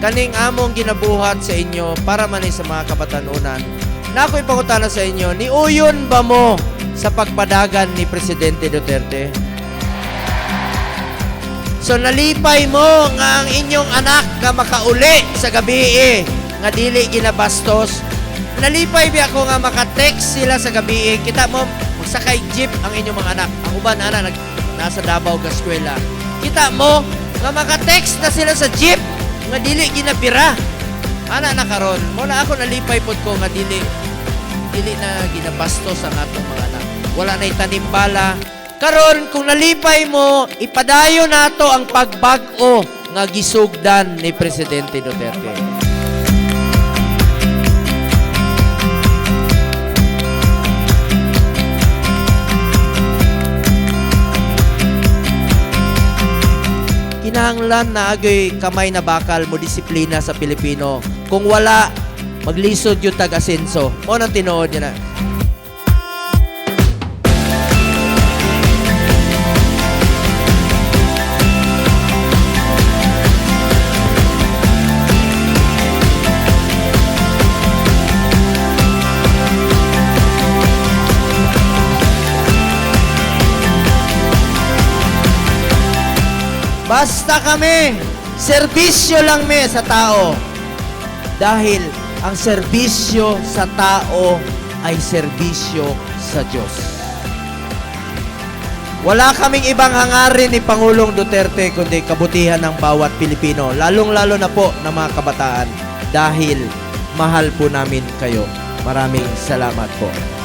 kaning among ginabuhat sa inyo para man sa mga kabatanunan. Na ako'y pangutana sa inyo, ni uyon ba mo sa pagpadagan ni Presidente Duterte? So nalipay mo nga ang inyong anak nga makauli sa gabi eh, nga dili ginabastos. Nalipay ba ako nga maka-text sila sa gabi eh. Kita mo, magsakay jeep ang inyong mga anak. Ang uban ana nag, nasa Davao ga eskwela. Kita mo nga maka-text na sila sa jeep nga dili ginabira. Ana na karon, mo na ako nalipay pod ko nga dili dili na ginabastos ang atong mga anak. Wala na itanimbala. Karon kung nalipay mo, ipadayo nato ang pagbag-o nga gisugdan ni Presidente Duterte. Kinahanglan na agoy kamay na bakal mo disiplina sa Pilipino. Kung wala, maglisod yung tag-asenso. Mo nang tinuod niya na. Basta kami, serbisyo lang me sa tao. Dahil ang serbisyo sa tao ay serbisyo sa Diyos. Wala kaming ibang hangarin ni Pangulong Duterte kundi kabutihan ng bawat Pilipino, lalong-lalo na po ng mga kabataan dahil mahal po namin kayo. Maraming salamat po.